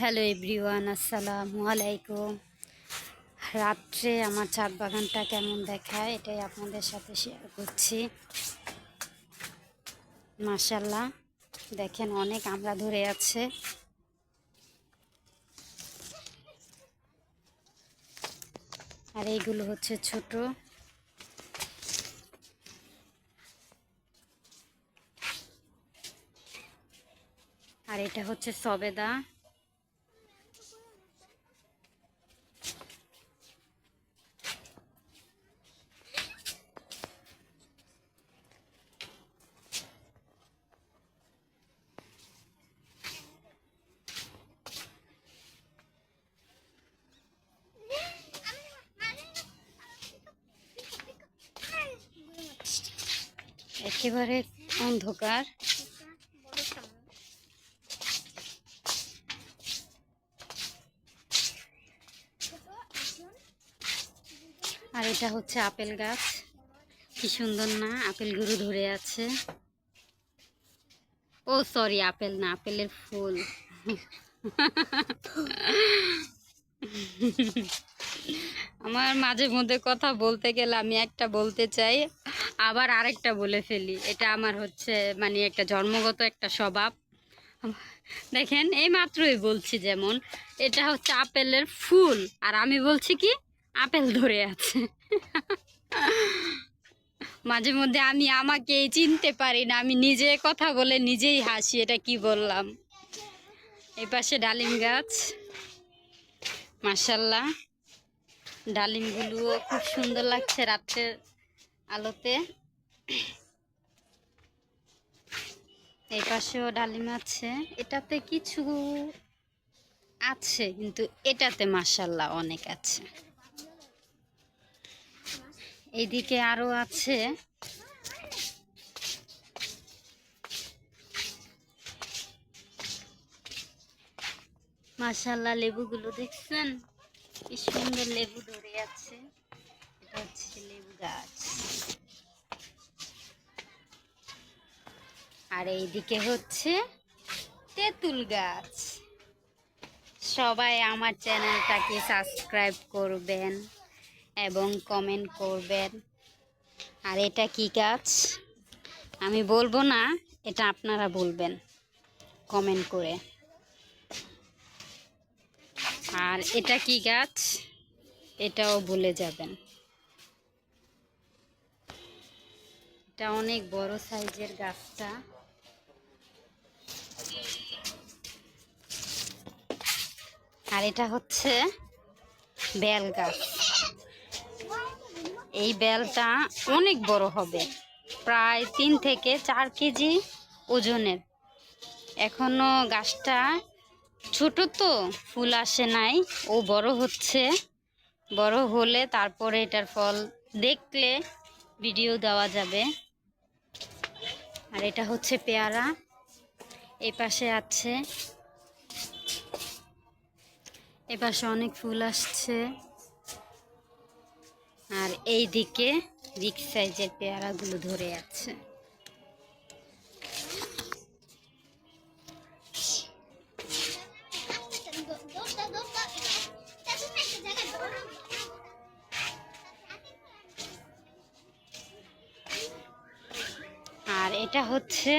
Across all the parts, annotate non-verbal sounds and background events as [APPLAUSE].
Hello everyone, আসসালামু আলাইকুম। রাত্রে আমার ছাদ বাগানটা কেমন দেখায় এটাই আপনাদের সাথে শেয়ার করছি। মাশাল্লাহ দেখেন অনেক আমরা ধরে আছে। আর এইগুলো হচ্ছে ছোট। আর এটা হচ্ছে সবেদা। একেবারে অন্ধকার। আর এটা হচ্ছে আপেল গাছ। কি সুন্দর না, আপেল গুরু ধরে আছে। ও সরি আপেল না, আপেলের ফুল। [LAUGHS] আমার মাঝে মধ্যে কথা বলতে গেলে আমি একটা বলতে চাই, আবার আরেকটা বলে ফেলি। এটা আমার হচ্ছে মানে একটা জন্মগত একটা স্বভাব। দেখেন, এই মাত্রই বলছি যেমন, এটা হচ্ছে আপেলের ফুল, আর আমি বলছি কি, আপেল ধরে আছে। মাঝে মধ্যে আমি আমাকেই চিনতে পারি না, আমি নিজে কথা বলে নিজেই হাসি, এটা কি বললাম? এই পাশে ডালিম গাছ। মাসাল্লাহ ডালিমগুলোও খুব সুন্দর লাগছে রাত্রের আলোতে। এই পাশেও ডালিম আছে। এটাতে কিছু আছে, কিন্তু এটাতে মাসাল্লাহ অনেক আছে। এইদিকে আরও আছে। মাসাল্লাহ লেবুগুলো দেখছেন? কি সুন্দর লেবু ধরে আছে। এটা হচ্ছে লেবু গাছ। আর এইদিকে হচ্ছে তেঁতুল গাছ। সবাই আমার চ্যানেলটাকে সাবস্ক্রাইব করবেন এবং কমেন্ট করবেন। আর এটা কি গাছ? আমি বলব না, এটা আপনারা বলবেন কমেন্ট করে। আর এটা কি গাছ? এটাও ভুলে যাবেন। এটা অনেক বড় সাইজের গাছটা। আর এটা হচ্ছে বেল গাছ। এই বেলটা অনেক বড় হবে, প্রায় তিন থেকে চার কেজি ওজনের। এখনও গাছটা ছোট তো, ফুল আসে নাই, ও বড় হচ্ছে। বড় হলে তারপরে এটার ফল দেখলে ভিডিও দেওয়া যাবে। আর এটা হচ্ছে পেয়ারা এই পাশে আছে। এ পাশে অনেক ফুল আসছে। আর এই দিকে বিগ সাইজের পেয়ারাগুলো ধরে আছে। এটা হচ্ছে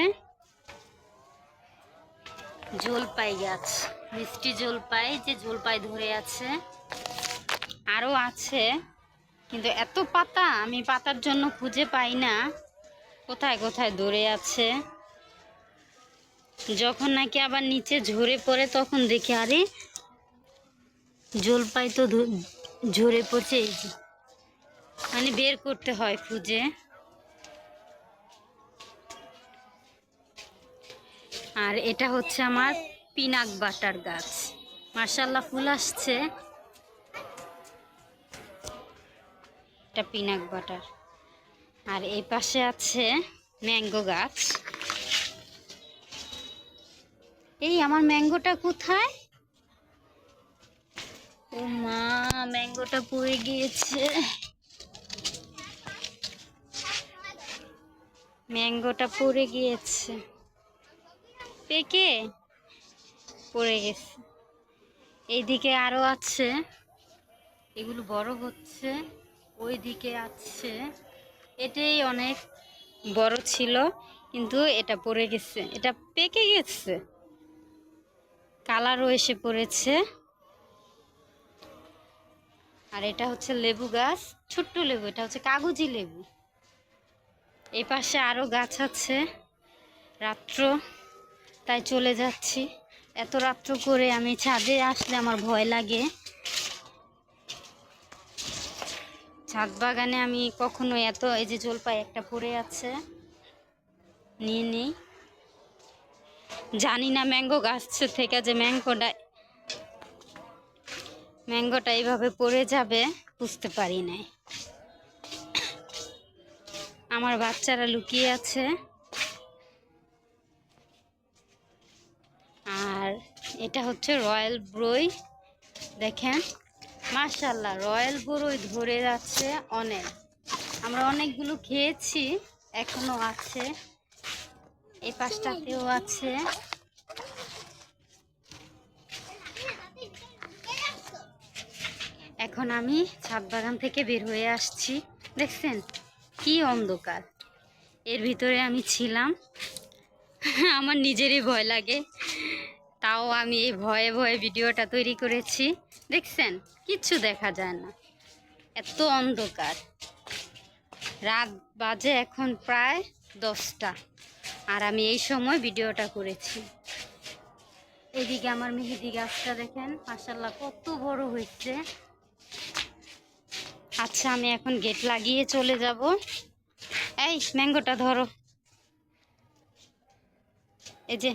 জলপাই গাছ, মিষ্টি জলপাই যে জলপাই ধরে আছে। আরও আছে, কিন্তু এত পাতা আমি পাতার জন্য খুঁজে পাই না। কোথায় কোথায় ধরে আছে? যখন নাকি আবার নিচে ঝরে পড়ে, তখন দেখি, আরে, জলপাই তো ঝরে এই মানে বের করতে হয় খুঁজে। আর এটা হচ্ছে আমার পিনাক বাটার গাছ। মার্শাল্লাহ ফুল আসছে। এটা পিনাক বাটার। আর এই পাশে আছে ম্যাঙ্গো গাছ। এই আমার ম্যাঙ্গোটা কোথায়? ও মা, ম্যাঙ্গোটা পড়ে গিয়েছে। ম্যাঙ্গোটা পড়ে গিয়েছে। পেকে পড়ে গেছে। এইদিকে আরও আছে। এগুলো বড় হচ্ছে ওই দিকে আছে। এটাই অনেক বড় ছিল, কিন্তু এটা পড়ে গেছে। এটা পেকে গেছে। কালারও এসে পড়েছে। আর এটা হচ্ছে লেবু গাছ, ছোট্ট লেবু, এটা হচ্ছে কাগজি লেবু। এই পাশে আরও গাছ আছে। রাত্র তাই চলে যাচ্ছি। এত রাত্র করে আমি ছাদে আসলে আমার ভয় লাগে। ছাদ বাগানে আমি কখনো এত, এই যে জলপাই একটা পড়ে আছে। নিয়ে নিই। জানি না ম্যাঙ্গো গাছ থেকে যে ম্যাঙ্গোটা ম্যাঙ্গোটা এইভাবে পড়ে যাবে, বুঝতে পারি নাই। আমার বাচ্চারা লুকিয়ে আছে। এটা হচ্ছে রয়্যাল ব্রই। দেখেন মাশাল্লাহ রয়্যাল ব্রই ধরে যাচ্ছে অনেক। আমরা অনেকগুলো খেয়েছি, এখনও আছে। এই পাশটাতেও আছে। এখন আমি ছাদ বাগান থেকে বের হয়ে আসছি। দেখছেন, কি অন্ধকার। এর ভিতরে আমি ছিলাম। [LAUGHS] আমার নিজেরই ভয় লাগে। তাও আমি এই ভয়ে ভয়ে ভিডিওটা তৈরি করেছি। দেখছেন? কিচ্ছু দেখা যায় না। এত অন্ধকার। রাত বাজে এখন প্রায় দশটা। আর আমি এই সময় ভিডিওটা করেছি। এদিকে আমার মেহেদি গাছটা দেখেন মাসাল্লাহ কত বড় হয়েছে। আচ্ছা আমি এখন গেট লাগিয়ে চলে যাব। এই, ম্যাঙ্গোটা ধরো। এই যে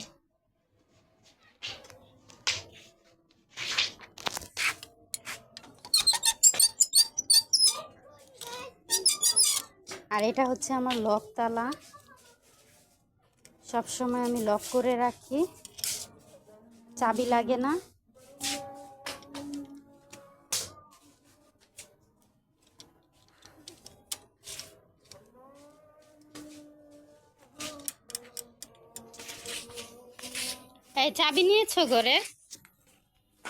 আর এটা হচ্ছে আমার লক তালা। সবসময় আমি লক করে রাখি। চাবি লাগে না। এই চাবি নিয়েছো ঘরে?